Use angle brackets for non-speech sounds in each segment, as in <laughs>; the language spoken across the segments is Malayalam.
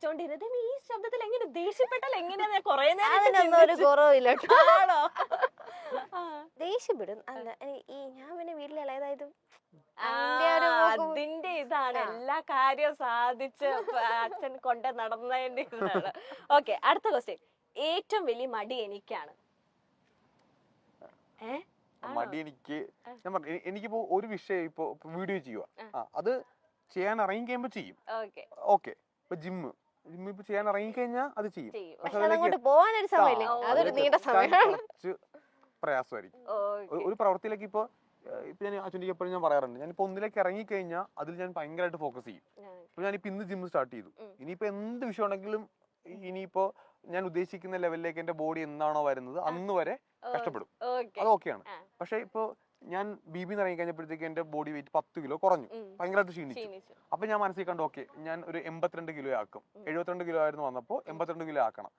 ച്ചോണ്ടിരുന്നത് ഈ ശബ്ദത്തിൽ എങ്ങനെ ദേഷ്യപ്പെട്ടാൽ എങ്ങനെയാ കൊറേ നേരം ഒരു കുറവില്ല. ദേഷ്യപ്പെടും. അല്ല ഈ ഞാൻ പിന്നെ വീട്ടിൽ ഇളയതായത് അതിന്റെ ഇതാണ്. എല്ലാ കാര്യവും സാധിച്ച് അച്ഛൻ കൊണ്ട് നടന്നതിന്റെ ഇതാണ്. ഓക്കെ അടുത്ത ക്വസ്റ്റ്യൻ ഏറ്റവും വലിയ മടി എനിക്കാണ്. മടി എനിക്ക്. ഞാൻ പറഞ്ഞു എനിക്കിപ്പോ ഒരു വിഷയം ഇപ്പോ വീഡിയോ ചെയ്യുക അത് ചെയ്യാൻ ഇറങ്ങി കഴിയുമ്പോ ചെയ്യും. ഓക്കെ. ഓക്കെ ഇപ്പൊ ജിമ്മ്. ഇപ്പൊ ചെയ്യാൻ ഇറങ്ങി കഴിഞ്ഞാൽ അത് ചെയ്യും. പക്ഷെ അതങ്ങോട്ട് സമയമില്ലേ. അതൊരു നീണ്ട സമയമാണ്. കുറച്ച് പ്രയാസമായിരിക്കും. ഒരു- പ്രവൃത്തിയിലേക്ക് ഇപ്പൊ ഇപ്പൊ ഞാൻ അച്ഛന്റെ എപ്പോഴും ഞാൻ പറയാറുണ്ട്. ഞാനിപ്പോ ഒന്നിലേക്ക് ഇറങ്ങി കഴിഞ്ഞാൽ അതിൽ ഞാൻ ഭയങ്കരമായിട്ട് ഫോക്കസ് ചെയ്യും. ഇപ്പൊ ഞാനിപ്പോ ഇന്ന് ജിം സ്റ്റാർട്ട് ചെയ്തു. ഇനിയിപ്പോ എന്ത് വിഷയം ഉണ്ടെങ്കിലും ഇനിയിപ്പോ ഞാൻ ഉദ്ദേശിക്കുന്ന ലെവലിലേക്ക് എന്റെ ബോഡി എന്താണോ വരുന്നത് അന്ന് വരെ കഷ്ടപ്പെടും. അത് ഓക്കെയാണ് ആണ്. പക്ഷെ ഇപ്പൊ ഞാൻ ബി ബി ഇറങ്ങി കഴിഞ്ഞപ്പോഴത്തേക്ക് എന്റെ ബോഡി വെയിറ്റ് പത്ത് കിലോ കുറഞ്ഞു. ഭയങ്കരമായിട്ട് ക്ഷീണിച്ചു. അപ്പൊ ഞാൻ മനസ്സിൽ കണ്ടു ഓക്കെ ഞാൻ ഒരു എൺപത്തിരണ്ട് കിലോ ആക്കും. എഴുപത്തിരണ്ട് കിലോ ആയിരുന്നു വന്നപ്പോ എൺപത്തിരണ്ട് കിലോ ആക്കണം.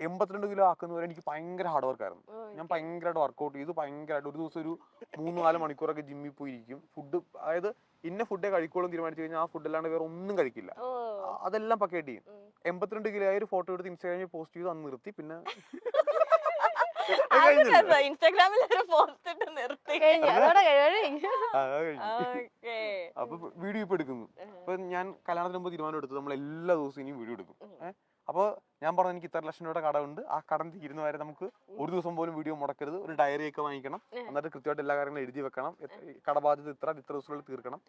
എൺപത്തിരണ്ട് കിലോ ആക്കുന്നവരെ എനിക്ക് ഭയങ്കര ഹാർഡ് വർക്ക് ആയിരുന്നു. ഞാൻ ഭയങ്കരമായിട്ട് വർക്കൗട്ട് ചെയ്തു. ഭയങ്കരമായിട്ട് ഒരു ദിവസം ഒരു മൂന്ന് നാല് മണിക്കൂറൊക്കെ ജിമ്മിൽ പോയിരിക്കും. ഫുഡ് അതായത് ഇന്ന ഫുഡേ കഴിക്കോളും തീരുമാനിച്ചു കഴിഞ്ഞാൽ ആ ഫുഡ് അല്ലാണ്ട് വേറെ ഒന്നും കഴിക്കില്ല. അതെല്ലാം പക്കേറ്റ് ചെയ്യും. എൺപത്തിരണ്ട് കിലോ ആയ ഒരു ഫോട്ടോ എടുത്ത് ഇൻസ്റ്റാഗ്രാമിൽ പോസ്റ്റ് ചെയ്തു അന്ന് നിർത്തി. പിന്നെ. ഇൻസ്റ്റാഗ്രാമിൽ ഒരു പോസ്റ്റ് ഇട്ട് നിർത്തി. അപ്പൊ വീഡിയോ ഇപ്പൊ എടുക്കുന്നു. അപ്പൊ ഞാൻ കല്യാണത്തിന് മുമ്പ് തീരുമാനം എടുത്തു. നമ്മൾ എല്ലാ ദിവസവും ഇനിയും വീഡിയോ എടുക്കും. അപ്പോൾ അപ്പൊ ഞാൻ പറഞ്ഞു എനിക്ക് ഇത്ര ലക്ഷം രൂപയുടെ കടമുണ്ട് ആ കടം തീരുന്ന വരെ നമുക്ക് ഒരു ദിവസം പോലും വീഡിയോ മുടക്കരുത്. ഒരു ഡയറി ഒക്കെ വാങ്ങിക്കണം. എന്നിട്ട് കൃത്യമായിട്ട് എല്ലാ കാര്യങ്ങളും എഴുതി വെക്കണം. കടബാധ്യത ഇത്ര ഇത്ര ദിവസങ്ങളിൽ തീർക്കണം.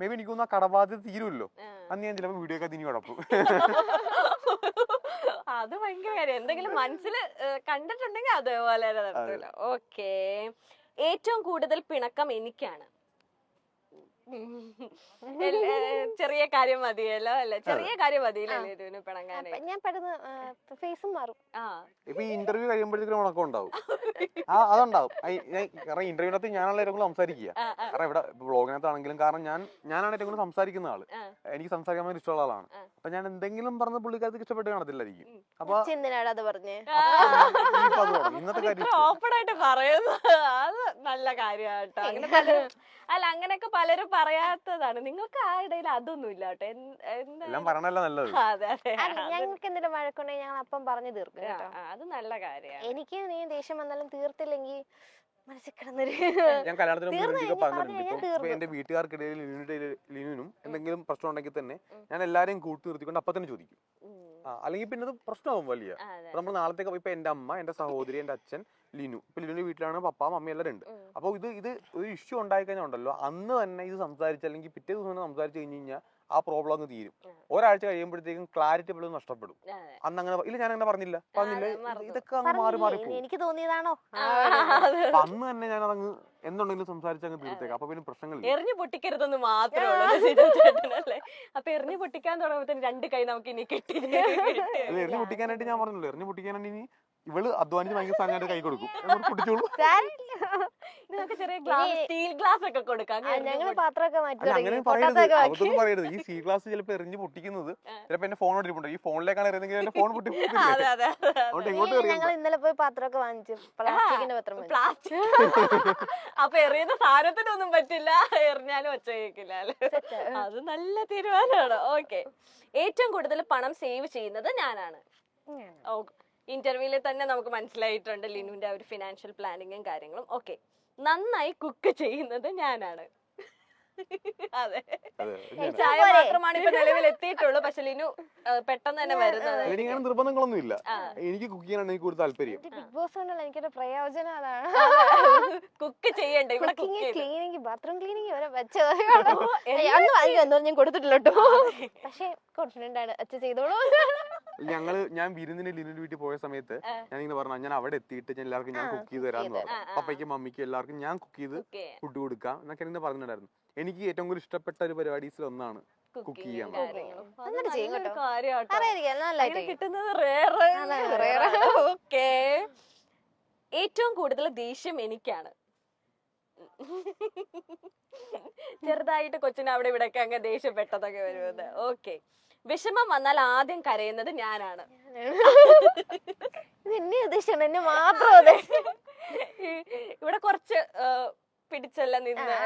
മേ ബി എനിക്ക് തോന്നുന്നു ആ കടബാധ്യത തീരുമല്ലോ. അന്ന് ഞാൻ ചിലപ്പോൾ വീഡിയോ ഒക്കെ തിരി കുഴപ്പം <laughs> അത് ഭയങ്കര കാര്യം. <laughs> എന്തെങ്കിലും മനസ്സിൽ കണ്ടിട്ടുണ്ടെങ്കിൽ അതേപോലെ ഓക്കെ. ഏറ്റവും കൂടുതൽ പിണക്കം എനിക്കാണ്. ചെറിയ കാര്യം മതിയല്ലോ അല്ലെ? ചെറിയ കാര്യം മതിയല്ലോ ഇതിന് ഞാൻ പെട്ടെന്ന് ഫേസും മാറും. ആ. ഇപ്പൊ ഈ ഇന്റർവ്യൂ കഴിയുമ്പോഴത്തേക്കും ഉണക്കം ഉണ്ടാവും. <laughs> ആ അതുണ്ടാവും. കാരണം ഇന്റർവ്യൂനകത്ത് ഞാനുള്ള ഏറ്റവും കൂടുതൽ സംസാരിക്കുക. കാരണം ഇവിടെ ബ്ലോഗിനകത്താണെങ്കിലും കാരണം ഞാൻ ഞാനാണ് ഏറ്റവും കൂടുതൽ സംസാരിക്കുന്ന ആൾ. എനിക്ക് സംസാരിക്കാൻ വേണ്ടി ഇഷ്ടമുള്ള ആളാണ്. അപ്പൊ ഞാൻ എന്തെങ്കിലും പറഞ്ഞ പുള്ളിക്കാർക്ക് ഇഷ്ടപ്പെട്ട് കാണത്തില്ലായിരിക്കും. അപ്പൊ. ഇന്നത്തെ കാര്യം ഓപ്പൺ ആയിട്ട് പറയുന്നത്. നല്ല കാര്യാട്ടോ. അങ്ങനെ പലരും അല്ല അങ്ങനെയൊക്കെ പലരും പറയാത്തതാണ്. നിങ്ങൾക്ക് ആ ഇടയിൽ അതൊന്നും ഇല്ല കേട്ടോ. അതെ അതെ. ഞങ്ങൾക്ക് എന്തെങ്കിലും വഴക്കുണ്ടെങ്കിൽ ഞങ്ങൾ അപ്പം പറഞ്ഞു തീർക്കും ആ, കേട്ടോ. ആ, അത് നല്ല കാര്യമാണ് എനിക്ക് നീ ദേഷ്യം വന്നാലും തീർത്തില്ലെങ്കിൽ ഞാൻ കല്യാണത്തിന് മുമ്പ് തീർന്നു പറഞ്ഞിട്ടുണ്ട് ഇപ്പൊ ഇപ്പൊ എന്റെ വീട്ടുകാർക്കിടയിൽ ലിനുവിനും എന്തെങ്കിലും പ്രശ്നം ഉണ്ടെങ്കിൽ തന്നെ ഞാൻ എല്ലാരെയും കൂട്ടി നിർത്തിക്കൊണ്ട് അപ്പൊ തന്നെ ചോദിക്കും. അല്ലെങ്കിൽ പിന്നെ അത് പ്രശ്നമാവും വലിയ. നമ്മൾ നാളത്തേക്ക് ഇപ്പൊ എന്റെ അമ്മ എന്റെ സഹോദരി എന്റെ അച്ഛൻ ലിനു. ഇപ്പൊ ലിനുവിന്റെ വീട്ടിലാണ് പപ്പ മമ്മി എല്ലാവരും ഉണ്ട്. ഉം. അപ്പൊ ഇത് ഇത് ഒരു ഇഷ്യൂ ഉണ്ടായി കഴിഞ്ഞാൽ ഉണ്ടല്ലോ. അന്ന് തന്നെ ഇത് സംസാരിച്ച് അല്ലെങ്കിൽ പിറ്റേ ദിവസം തന്നെ സംസാരിച്ച് കഴിഞ്ഞ് കഴിഞ്ഞാൽ ആ പ്രോബ്ലം അങ്ങ് തീരും. ഒരാഴ്ച കഴിയുമ്പോഴത്തേക്കും ക്ലാരിറ്റി പോലും നഷ്ടപ്പെടും. അന്ന് അങ്ങനെ ഇല്ല ഞാൻ അങ്ങനെ പറഞ്ഞില്ല. പറഞ്ഞില്ല. ഇതൊക്കെ അങ്ങ് മാറി മാറി എനിക്ക് തോന്നിയതാണോ? അന്ന് തന്നെ ഞാൻ അതങ്ങ് എന്തുണ്ടെങ്കിലും സംസാരിച്ച് അങ്ങ് തീർത്തേക്കാം. അപ്പൊ പിന്നെ പ്രശ്നങ്ങളില്ല. എറിഞ്ഞു പൊട്ടിക്കരുതെന്ന് മാത്രമേ അപ്പൊ എറിഞ്ഞു പൊട്ടിക്കാൻ തുടങ്ങുമ്പോൾ രണ്ട് കൈ നമുക്ക് ഇനി കിട്ടി. എറിഞ്ഞു പൊട്ടിക്കാനായിട്ട് ഞാൻ പറഞ്ഞല്ലോ? എറിഞ്ഞു പൊട്ടിക്കാനായിട്ട് ഇനി ഇവൾ അധ്വാനിച്ച് ഭയങ്കര സാധനമായിട്ട് കൈ കൊടുക്കും. പൊട്ടിച്ചോളൂ. <laughs> നിങ്ങൾക്ക് ചെറിയ ഗ്ലാസ് സ്റ്റീൽ ഗ്ലാസ് ഒക്കെ കൊടുക്കാം പാത്രമൊക്കെ അങ്ങനെ പറയരുത്. അതൊന്നും പറയരുത്. ഈ സി ക്ലാസ് ചിലപ്പോ എറിഞ്ഞ് പൊട്ടിക്കുന്നത്. ചിലപ്പോ എന്റെ ഫോൺ ഇരിപ്പുണ്ട് ഈ ഫോണിലേക്കാണ് എറിയുന്നെങ്കിൽ എന്റെ ഫോൺ പൊട്ടി <laughs> ഞങ്ങൾ ഇന്നലെ പോയി പാത്രമൊക്കെ വാങ്ങിച്ചു. പ്ലാസ്റ്റിക്കിന്റെ പത്രം. പ്ലാസ്റ്റിക് <laughs> അപ്പൊ എറിയുന്ന സാധനത്തിനൊന്നും പറ്റില്ല. എറിഞ്ഞാലും ഒച്ച കേൾക്കില്ല. അത് നല്ല തീരുമാനമാണ്. ഓക്കെ. ഏറ്റവും കൂടുതൽ പണം സേവ് ചെയ്യുന്നത് ഞാനാണ്. ഉം. ഇന്റർവ്യൂവിൽ തന്നെ നമുക്ക് മനസ്സിലായിട്ടുണ്ട് ലിനുവിന്റെ ആ ഒരു ഫിനാൻഷ്യൽ പ്ലാനിങ്ങും കാര്യങ്ങളും. ഓക്കെ നന്നായി കുക്ക് ചെയ്യുന്നത് ഞാനാണ്. അതെ. അതെ ചായ മാത്രമാണ് ഇപ്പൊ നിലവിൽ എത്തിയിട്ടുള്ളൂ പക്ഷെ ലിനു പെട്ടെന്ന് തന്നെ വരുന്നത്. എനിക്കങ്ങനെ നിർബന്ധങ്ങളൊന്നും ഇല്ല എനിക്ക് കുക്ക് ചെയ്യാനാണ് എനിക്ക് കൂടുതൽ താല്പര്യം. ഇത് ബിഗ് ബോസ് കൊണ്ടുള്ള എനിക്കൊരു പ്രയോജനം അതാണ്. കുക്ക് ചെയ്യണ്ട? ഇവിടെ കുക്കിംഗ് ക്ലീനിങ് ബാത്റൂം ക്ലീനിങ് വരെ വെച്ചത് അന്ന് എന്ന് എന്തോ ഞാൻ കൊടുത്തിട്ടില്ല കേട്ടോ. പക്ഷെ കോൺഫിഡന്റ് ആണ്. അച്ഛ ചെയ്തോളൂ. ഞങ്ങൾ ഞാൻ വിരുന്നിന് ലിനുവിന്റെ വീട്ടിൽ പോയ സമയത്ത് ഞാൻ ഇങ്ങനെ പറഞ്ഞു ഞാൻ അവിടെ എത്തിയിട്ട് ഞാൻ എല്ലാവർക്കും ഞാൻ കുക്ക് ചെയ്ത് തരാന്ന് പറഞ്ഞു. പപ്പയ്ക്കും മമ്മിക്കും എല്ലാവർക്കും ഞാൻ കുക്ക് ചെയ്ത് ഫുഡ് കൊടുക്കാം. എന്നൊക്കെ ഇങ്ങനെ പറഞ്ഞിട്ടുണ്ടായിരുന്നു. എനിക്ക് ഏറ്റവും കൂടുതൽ ഇഷ്ടപ്പെട്ട ഒരു പരിപാടീസിൽ ഒന്നാണ് കുക്ക് ചെയ്യാൻ. ഏറ്റവും കൂടുതൽ ദേഷ്യം എനിക്കാണ്. ചെറുതായിട്ട് കൊച്ചിന് അവിടെ ഇവിടെ ഒക്കെ അങ്ങ് ദേഷ്യപ്പെട്ടതൊക്കെ വരുന്നത്. ഓക്കെ വിഷമം വന്നാൽ ആദ്യം കരയുന്നത് ഞാനാണ്. എന്നെ മാത്രം ഉദ്ദേശിച്ചത് ഇവിടെ കുറച്ച് പിടിച്ചല്ല നിന്ന്.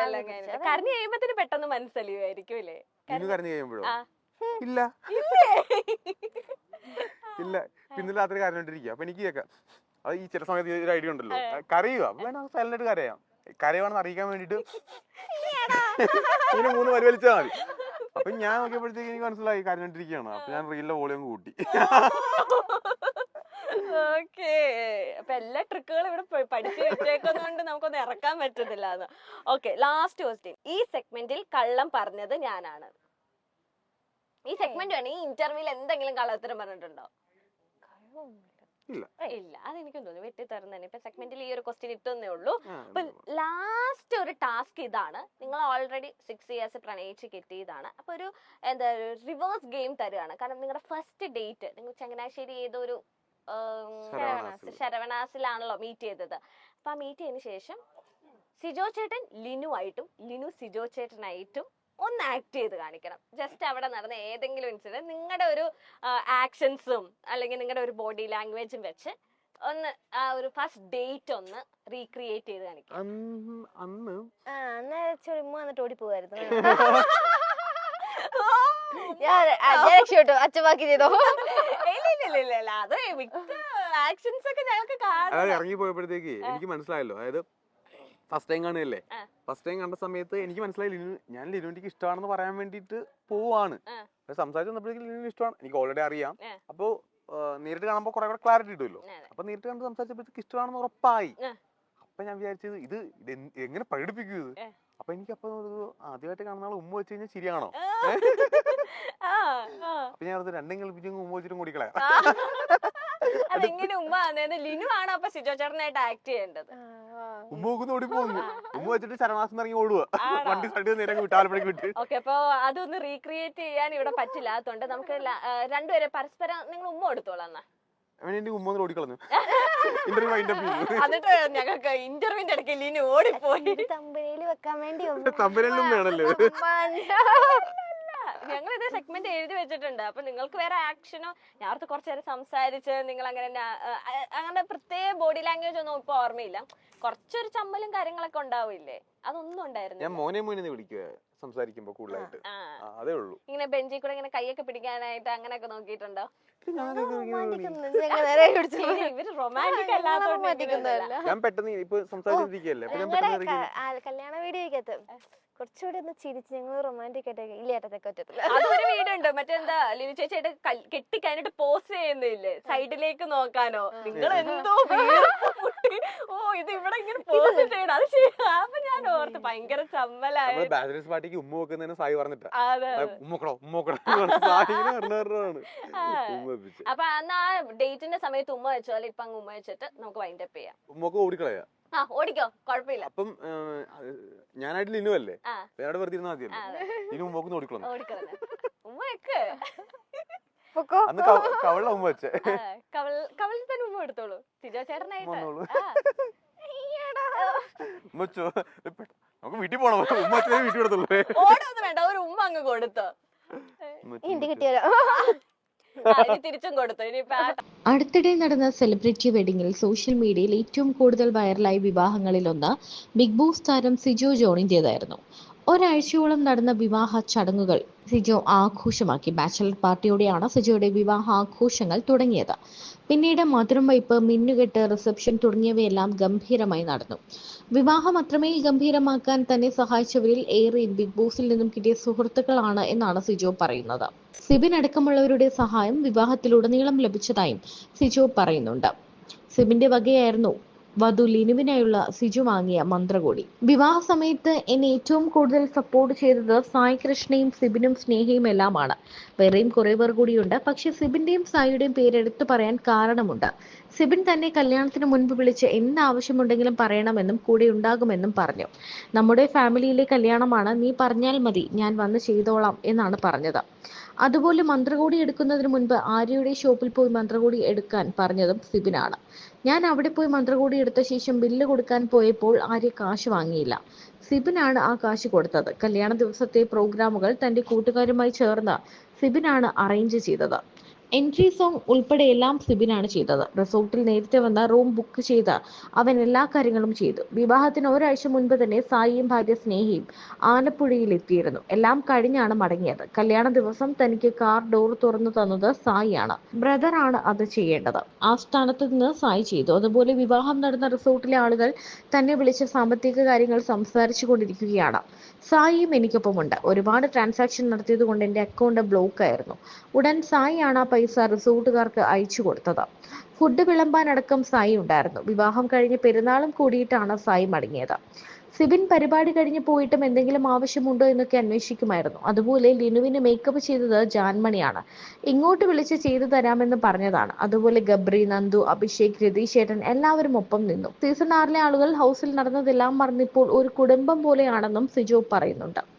കരഞ്ഞു കഴിയുമ്പത്തിന് പെട്ടെന്ന് മനസ്സലിയുമായിരിക്കും അല്ലേ? കരഞ്ഞു കഴിയുമ്പോഴോ? ഇല്ല. ഇല്ല. ഇന്നലെ രാത്രി കരഞ്ഞോണ്ടിരിക്കുക. അപ്പൊ എനിക്ക് കേൾക്കാം അത് ഈ ചില സമയത്ത് ഒരു ഐഡിയ ഉണ്ടല്ലോ. കരയുക. സൈലന്റ് കരയാം. കരയുവാണെന്ന് അറിയിക്കാൻ വേണ്ടിട്ട് ഇങ്ങനെ മൂന്ന് പരിവലിച്ചാൽ മതി. അപ്പൊ ഞാൻ നോക്കിയപ്പോഴത്തേക്ക് എനിക്ക് മനസ്സിലായി കരഞ്ഞോണ്ടിരിക്കുകയാണ് അപ്പൊ ഞാൻ റീലിന്റെ വോളിയം കൂട്ടി. ഓക്കേ. അപ്പൊ എല്ലാ ട്രിക്കുകളും ഇവിടെ പഠിച്ചു വെച്ചേക്കുന്നതുകൊണ്ട് നമുക്കൊന്ന് ഇറക്കാൻ പറ്റത്തില്ല എന്ന് ഓക്കെ ലാസ്റ്റ് ക്വസ്റ്റ്യൻ ഈ സെഗ്മെന്റിൽ കള്ളം പറഞ്ഞത് ഞാനാണ്. ഈ സെഗ്മെന്റ് വേണം ഈ ഇന്റർവ്യൂവിൽ എന്തെങ്കിലും കള്ളത്തരം പറഞ്ഞിട്ടുണ്ടോ? ഇല്ല. അതെനിക്കും തോന്നുന്നു. വെട്ടി തരുന്നതന്നെ ഇപ്പൊ സെഗ്മെന്റിൽ ഈ ഒരു ക്വസ്റ്റ്യൻ ഇട്ടെന്നേ ഉള്ളൂ. അപ്പൊ ലാസ്റ്റ് ഒരു ടാസ്ക് ഇതാണ്. നിങ്ങൾ ഓൾറെഡി സിക്സ് ഇയേഴ്സ് പ്രണയിച്ച് കിട്ടിയതാണ്. അപ്പൊ ഒരു എന്താ റിവേഴ്സ് ഗെയിം തരുകയാണ് കാരണം നിങ്ങളുടെ ഫസ്റ്റ് ഡേറ്റ് നിങ്ങൾ ചങ്ങനാശ്ശേരി ഏതോ ഒരു. ശരവണാസിലാണല്ലോ മീറ്റ് ചെയ്തത്. അപ്പൊ ആ മീറ്റ് ചെയ്തതിനു ശേഷം സിജോ ചേട്ടൻ ലിനു ആയിട്ടും ലിനു സിജോ ചേട്ടനായിട്ടും ഒന്ന് ആക്ട് ചെയ്ത് കാണിക്കണം. ജസ്റ്റ് അവിടെ നടന്ന ഏതെങ്കിലും ഇൻസിഡന്റ് നിങ്ങളുടെ ഒരു ആക്ഷൻസും അല്ലെങ്കിൽ നിങ്ങളുടെ ഒരു ബോഡി ലാംഗ്വേജും വെച്ച് ഒന്ന് ആ ഒരു ഫസ്റ്റ് ഡേറ്റ് ഒന്ന് റീക്രിയേറ്റ് ചെയ്ത് കാണിക്കാം. അന്ന് അന്ന്. ആ എന്നാ ചുരുമ്പ് വന്നിട്ട് ഓടി പോവായിരുന്നു <laughs> ഞാൻ രക്ഷപ്പെട്ടു അച്ഛൻ ബാക്കി ചെയ്തോ? ഇല്ല. അത് മിക്ക ആക്ഷൻസ് ഒക്കെ ഞങ്ങൾക്ക് കാണാം ഇറങ്ങി പോയപ്പോഴത്തേക്ക് എനിക്ക് മനസ്സിലായല്ലോ. അതായത് ഫസ്റ്റ് ടൈം കാണുകയല്ലേ? ഫസ്റ്റ് ടൈം കണ്ട സമയത്ത് എനിക്ക് മനസ്സിലായി ലിനു ഞാൻ ലിനുവിന്റെ ഇഷ്ടമാണെന്ന് പറയാൻ വേണ്ടിയിട്ട് പോവാണ്. സംസാരിച്ചു വന്നപ്പോഴേക്കും ലിനു ഇഷ്ടമാണ്. എനിക്ക് ഓൾറെഡി അറിയാം. അപ്പൊ നേരിട്ട് കാണുമ്പോൾ കുറെ കൂടെ ക്ലാരിറ്റി കിട്ടുമല്ലോ. അപ്പൊ നേരിട്ട് കണ്ട് സംസാരിച്ചപ്പോഴത്തേക്ക് ഇഷ്ടമാണെന്ന് ഉറപ്പായി. അപ്പൊ ഞാൻ വിചാരിച്ചത് ഇത് ഇത് എങ്ങനെ പ്രകടിപ്പിക്കും ഇത്. അപ്പൊ എനിക്ക് അപ്പൊ ആദ്യമായിട്ട് കാണുന്ന ആൾ ഉമ്മ വെച്ച് കഴിഞ്ഞാൽ ശരിയാണോ. അപ്പൊ ഞാൻ അത് രണ്ടും കളിപ്പിച്ചും ഉമ്മ വെച്ചിട്ടും കൂടിക്കളയാം <laughs> അതെങ്ങനെ ഉമ്മ അതായത് ലിനു ആണ് അപ്പൊ സിജോ ചേട്ടനായിട്ട് ആക്ട് ചെയ്യേണ്ടത്? ഉമ്മ നോക്കുന്ന ഓടി പോകുന്നു ഉമ്മ വെച്ചിട്ട് ശരണാസം ഇറങ്ങി ഓടുക? വണ്ടി സൈഡിൽ നേരെ വിട്ടാലപ്പഴേക്ക് വിട്ട് ഓക്കെ അപ്പൊ അതൊന്ന് റീക്രിയേറ്റ് ചെയ്യാൻ ഇവിടെ പറ്റില്ല. അതുകൊണ്ട് നമുക്ക് രണ്ടുപേരെ പരസ്പരം നിങ്ങൾ ഉമ്മ കൊടുത്തോളാം എന്നാ. എന്റെ ഉമ്മ ഓടിക്കളഞ്ഞു. ഇന്റർവ്യൂ വൈൻഡ് അപ്പ് ചെയ്തു. എന്നിട്ട് ഞങ്ങൾക്ക് ഇന്റർവ്യൂവിന്റെ ഇടയ്ക്ക് ലിനു ഓടിപ്പോയി. തമ്പനയിൽ വെക്കാൻ വേണ്ടി തമ്പനെല്ലാം വേണല്ലോ. ഞങ്ങൾ ഇത് സെഗ്മെന്റ് എഴുതി വെച്ചിട്ടുണ്ട്. അപ്പൊ നിങ്ങൾക്ക് വേറെ ആക്ഷനോ ഞാൻ കുറച്ചു നേരം സംസാരിച്ച് നിങ്ങൾ അങ്ങനെ അങ്ങനെ പ്രത്യേക ബോഡി ലാംഗ്വേജ് ഒന്നും ഇപ്പൊ ഓർമ്മയില്ല. കുറച്ചൊരു ചമ്മലും കാര്യങ്ങളൊക്കെ ഉണ്ടാവില്ലേ? അതൊന്നും ഞാൻ ഉണ്ടായിരുന്നു മോനെ മോനെ വിളിക്കുക സംസാരിക്കുമ്പോ കൂടുതലായിട്ട്. അതേ ഉള്ളൂ. ഇങ്ങനെ ബെഞ്ചിൽ കൂടെ ഇങ്ങനെ കൈയൊക്കെ പിടിക്കാനായിട്ട് അങ്ങനെയൊക്കെ നോക്കിയിട്ടുണ്ടോ? ഇവർ റൊമാന്റിക് അല്ലാത്തോണ്ട് ഞാൻ പെട്ടെന്ന് ഇപ്പൊ സംസാരിച്ചിരിക്കല്ലേ ഞാൻ കല്യാണ വീഡിയോക്കകത്ത് കുറച്ചുകൂടി ഒന്ന് ചിരിച്ച് ഞങ്ങൾ റൊമാന്റിക് ആയിട്ടൊക്കെ ഇല്ല ഏട്ടത്തൊക്കെ പറ്റത്തില്ല അതൊരു വീഡിയോ ഉണ്ട് മറ്റെന്താ ലിനു ചേച്ചിയായിട്ട് കൽ- കെട്ടി കഴിഞ്ഞിട്ട് പോസ്റ്റ് ചെയ്യുന്നില്ലേ സൈഡിലേക്ക് നോക്കാനോ? നിങ്ങൾ എന്തോ ഇത് ഇവിടെ ഇങ്ങനെ പോസ്റ്റ് ചെയ്യണം അത് ചെയ്യാം അപ്പൊ ഞാൻ ഓർത്ത് ഭയങ്കര ചമ്മലായ. നമ്മൾ ബാച്ചിലേഴ്സ് പാർട്ടിക്ക് ഉമ്മ വെക്കുന്നതിന് സായി പറഞ്ഞിട്ട്. ഉമ്മക്കടോ ഉമ്മക്കടോ അപ്പൊ അന്ന് ആ ഡേറ്റിന്റെ സമയത്ത് ഉമ്മ വെച്ചോ? അല്ലെ ഇപ്പൊ അങ്ങ് ഉമ്മ വെച്ചിട്ട് നമുക്ക് വൈൻഡ് അപ്പ് ചെയ്യാം. ഉമ്മക്ക് ഓടിക്കളയാ. ആ ഓടിക്കോ. കുഴപ്പമില്ല. അപ്പം ഞാനായിട്ട് ലിനു അല്ലേ? വേറെ വെറുതെ ഇരുന്നാ മതിയല്ലോ. ഇനി ഉമ്മക്ക് ഓടിക്കളഞ്ഞ ഉമ്മ അന്ന് വെച്ചേ. കവളിൽ തന്നെ ഉമ്മ എടുത്തോളൂ. സിജോ ചേട്ടനായിട്ട്. വന്നോളൂ. ആ. ഉമ്മ നമുക്ക് വീട്ടിൽ പോണം ഉമ്മ വെച്ചേ വീട്ടിൽ കൊടുത്തുള്ളൂ ഓടൊന്നും വേണ്ട ഒരു ഉമ്മ അങ്ങ് കൊടുത്തോ ഇന്ത്യ കിട്ടിയാലോ തിരിച്ചും കൊടുത്തു ഇനിയിപ്പൊ അടുത്തിടെ നടന്ന സെലിബ്രിറ്റി വെഡിങ്ങിൽ സോഷ്യൽ മീഡിയയിൽ ഏറ്റവും കൂടുതൽ വൈറലായ വിവാഹങ്ങളിലൊന്ന് ബിഗ് ബോസ് താരം സിജോ ജോണിന്റേതായിരുന്നു ഒരാഴ്ചയോളം നടന്ന വിവാഹ ചടങ്ങുകൾ സിജോ ആഘോഷമാക്കി. ബാച്ചലർ പാർട്ടിയോടെയാണ് സിജോയുടെ വിവാഹ ആഘോഷങ്ങൾ തുടങ്ങിയത്. പിന്നീട് മധുരം വയ്പ് മിന്നുകെട്ട് റിസപ്ഷൻ തുടങ്ങിയവയെല്ലാം ഗംഭീരമായി നടന്നു. വിവാഹം അത്രമേൽ ഗംഭീരമാക്കാൻ തന്നെ സഹായിച്ചവരിൽ ഏറെ ബിഗ് ബോസിൽ നിന്നും കിട്ടിയ സുഹൃത്തുക്കളാണ് എന്നാണ് സിജോ പറയുന്നത്. സിബിൻ അടക്കമുള്ളവരുടെ സഹായം വിവാഹത്തിലുടനീളം ലഭിച്ചതായും സിജോ പറയുന്നുണ്ട്. സിബിന്റെ വകയായിരുന്നു വധു ലിനുവിനായുള്ള സിജു വാങ്ങിയ മന്ത്രകോടി. വിവാഹ സമയത്ത് എന്നെ ഏറ്റവും കൂടുതൽ സപ്പോർട്ട് ചെയ്തത് സായി കൃഷ്ണയും സിബിനും സ്നേഹയും എല്ലാമാണ്. വേറെയും കുറെ പേർ കൂടിയുണ്ട്. പക്ഷെ സിബിന്റെയും സായിയുടെയും പേര് എടുത്തു പറയാൻ കാരണമുണ്ട്. സിബിൻ തന്നെ കല്യാണത്തിന് മുൻപ് വിളിച്ച് എന്ത് ആവശ്യമുണ്ടെങ്കിലും പറയണമെന്നും കൂടെ ഉണ്ടാകുമെന്നും പറഞ്ഞു. നമ്മുടെ ഫാമിലിയിലെ കല്യാണമാണ് നീ പറഞ്ഞാൽ മതി ഞാൻ വന്ന് ചെയ്തോളാം എന്നാണ് പറഞ്ഞത്. അതുപോലെ മന്ത്രകോടി എടുക്കുന്നതിന് മുൻപ് ആര്യയുടെ ഷോപ്പിൽ പോയി മന്ത്രകോടി എടുക്കാൻ പറഞ്ഞതും സിബിനാണ്. ഞാൻ അവിടെ പോയി മന്ത്രകോടി എടുത്ത ശേഷം ബില്ല് കൊടുക്കാൻ പോയപ്പോൾ ആര്യ കാശ് വാങ്ങിയില്ല. സിബിനാണ് ആ കാശ് കൊടുത്തത്. കല്യാണ ദിവസത്തെ പ്രോഗ്രാമുകൾ തന്റെ കൂട്ടുകാരുമായി ചേർന്ന് സിബിനാണ് അറേഞ്ച് ചെയ്തത്. എൻട്രി സോങ് ഉൾപ്പെടെ എല്ലാം സിബിനാണ് ചെയ്തത്. റിസോർട്ടിൽ നേരത്തെ വന്ന റൂം ബുക്ക് ചെയ്ത് അവൻ എല്ലാ കാര്യങ്ങളും ചെയ്തു. വിവാഹത്തിന് ഒരാഴ്ച മുൻപ് തന്നെ സായിയും ഭാര്യ സ്നേഹിയും ആലപ്പുഴയിൽ എത്തിയിരുന്നു. എല്ലാം കഴിഞ്ഞാണ് മടങ്ങിയത്. കല്യാണ ദിവസം തനിക്ക് കാർ ഡോർ തുറന്നു തന്നത് സായിയാണ്. ബ്രദറാണ് അത് ചെയ്യേണ്ടത്. ആ സ്ഥാനത്ത് നിന്ന് സായി ചെയ്തു. അതുപോലെ വിവാഹം നടന്ന റിസോർട്ടിലെ ആളുകൾ തന്നെ വിളിച്ച സാമ്പത്തിക കാര്യങ്ങൾ സംസാരിച്ചു കൊണ്ടിരിക്കുകയാണ്. സായിയും എനിക്കൊപ്പമുണ്ട്. ഒരുപാട് ട്രാൻസാക്ഷൻ നടത്തിയത് കൊണ്ട് എന്റെ അക്കൗണ്ട് ബ്ലോക്ക് ആയിരുന്നു. ഉടൻ സായിയാണ് ആ പൈസ റിസോർട്ടുകാർക്ക് അയച്ചു കൊടുത്തത്. ഫുഡ് വിളമ്പാനടക്കം സായി ഉണ്ടായിരുന്നു. വിവാഹം കഴിഞ്ഞ് പെരുന്നാളും കൂടിയിട്ടാണ് സായി മടങ്ങിയത്. സിബിൻ പരിപാടി കഴിഞ്ഞ് പോയിട്ടും എന്തെങ്കിലും ആവശ്യമുണ്ടോ എന്നൊക്കെ അന്വേഷിക്കുമായിരുന്നു. അതുപോലെ ലിനുവിന് മേക്കപ്പ് ചെയ്തത് ജാൻമണിയാണ്. ഇങ്ങോട്ട് വിളിച്ച് ചെയ്തു തരാമെന്ന് പറഞ്ഞതാണ്. അതുപോലെ ഗബ്രി നന്ദു അഭിഷേക് രതീഷ് ചേട്ടൻ എല്ലാവരും ഒപ്പം നിന്നു. സീസൺ ആറിലെ ആളുകൾ ഹൗസിൽ നടന്നതെല്ലാം മറന്നിപ്പോൾ ഒരു കുടുംബം പോലെയാണെന്നും സിജോ പറയുന്നുണ്ട്.